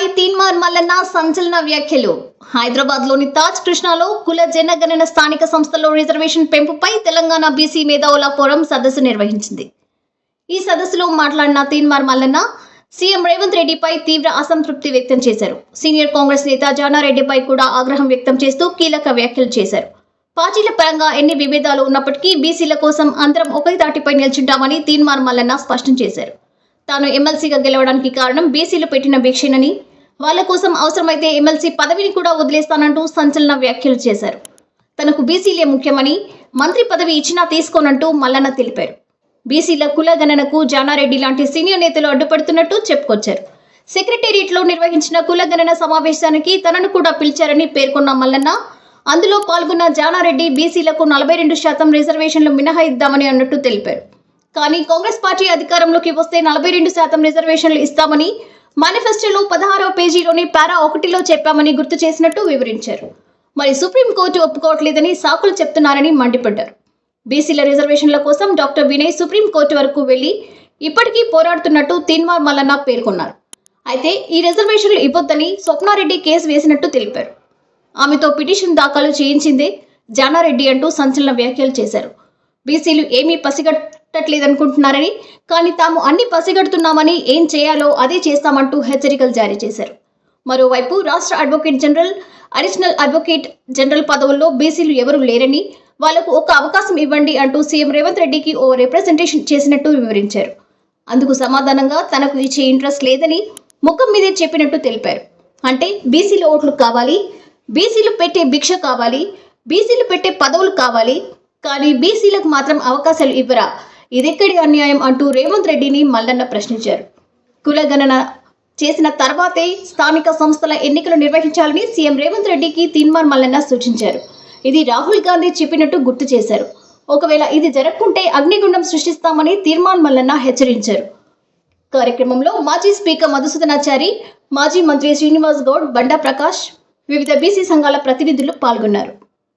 మల్లన్న సంచలన వ్యాఖ్యలు. హైదరాబాద్లోని తాజ్ కృష్ణాలో కుల జనగణన స్థానిక సంస్థలో రిజర్వేషన్ పెంపుపై తెలంగాణ బీసీ మేధావుల ఫోరం సదస్సు నిర్వహించింది. ఈ సదస్సులో మాట్లాడిన తీన్మార్ మల్లన్న సీఎం రేవంత్ రెడ్డిపై తీవ్ర అసంతృప్తి వ్యక్తం చేశారు. సీనియర్ కాంగ్రెస్ నేత జానారెడ్డిపై కూడా ఆగ్రహం వ్యక్తం చేస్తూ కీలక వ్యాఖ్యలు చేశారు. పార్టీల పరంగా ఎన్ని విభేదాలు ఉన్నప్పటికీ బీసీల కోసం అందరం ఒకే తాటిపై నిల్చుంటామని తీన్మార్ మల్లన్న స్పష్టం చేశారు. తాను ఎమ్మెల్సీగా గెలవడానికి కారణం బీసీలు పెట్టిన భిక్షేనని వాళ్ళ కోసం అవసరమైతే ఎమ్మెల్సీ పదవిని కూడా వదిలేస్తానంటూ సంచలన వ్యాఖ్యలు చేశారు. తనకు బీసీలే ముఖ్యమని మంత్రి పదవి ఇచ్చినా తీసుకోనంటూ మల్లన్న తెలిపారు. బీసీల కుల గణనకు జానారెడ్డి లాంటి సీనియర్ నేతలు అడ్డుపడుతున్నట్టు చెప్పుకొచ్చారు. సెక్రటేరియట్లో నిర్వహించిన కుల గణన సమావేశానికి తనను కూడా పిలిచారని పేర్కొన్న మల్లన్న అందులో పాల్గొన్న జానారెడ్డి బీసీలకు నలభై రెండు శాతం రిజర్వేషన్లు మినహాయిద్దామని అన్నట్టు తెలిపారు. కానీ కాంగ్రెస్ పార్టీ అధికారంలోకి వస్తే నలభై రెండు శాతం రిజర్వేషన్లు ఇస్తామని మేనిఫెస్టోలో పదహారవ పేజీలోని పారా ఒకటిలో చెప్పామని గుర్తు చేసినట్టు వివరించారు. మరి సుప్రీంకోర్టు ఒప్పుకోవట్లేదని సాకులు చెప్తున్నారని మండిపడ్డారు. బీసీల రిజర్వేషన్ల కోసం డాక్టర్ వినయ్ సుప్రీంకోర్టు వరకు వెళ్ళి ఇప్పటికీ పోరాడుతున్నట్టు తీన్మార్ మల్లన్న పేర్కొన్నారు. అయితే ఈ రిజర్వేషన్లు ఇవ్వొద్దని స్వప్నారెడ్డి కేసు వేసినట్టు తెలిపారు. ఆమెతో పిటిషన్ దాఖలు చేయించిందే జానారెడ్డి అంటూ సంచలన వ్యాఖ్యలు చేశారు. బీసీలు ఏమీ పసిగట్టట్లేదనుకుంటున్నారని కానీ తాము అన్ని పసిగడుతున్నామని ఏం చేయాలో అదే చేస్తామంటూ హెచ్చరికలు జారీ చేశారు. మరోవైపు రాష్ట్ర advocate general additional advocate general పదవుల్లో బీసీలు ఎవరూ లేరని వాళ్ళకు ఒక అవకాశం ఇవ్వండి అంటూ సీఎం రేవంత్ రెడ్డికి ఓ రిప్రజెంటేషన్ చేసినట్టు వివరించారు. అందుకు సమాధానంగా తనకు ఇచ్చే ఇంట్రెస్ట్ లేదని ముఖం మీదే చెప్పినట్టు తెలిపారు. అంటే బీసీల ఓట్లు కావాలి బీసీలు పెట్టే భిక్ష కావాలి బీసీలు పెట్టే పదవులు కావాలి కానీ బీసీలకు మాత్రం అవకాశాలు ఇవ్వరా? ఇదెక్కడి అన్యాయం అంటూ రేవంత్ రెడ్డిని మల్లన్న ప్రశ్నించారు. కులగణన చేసిన తర్వాతే స్థానిక సంస్థల ఎన్నికలు నిర్వహించాలని సీఎం రేవంత్ రెడ్డికి తీన్మార్ మల్లన్న సూచించారు. ఇది రాహుల్ గాంధీ చెప్పినట్టు గుర్తు చేశారు. ఒకవేళ ఇది జరగకుంటే అగ్నిగుండం సృష్టిస్తామని తీర్మాన్ మల్లన్న హెచ్చరించారు. కార్యక్రమంలో మాజీ స్పీకర్ మధుసూదనాచారి మాజీ మంత్రి శ్రీనివాస్ గౌడ్ బండా ప్రకాష్ వివిధ బీసీ సంఘాల ప్రతినిధులు పాల్గొన్నారు.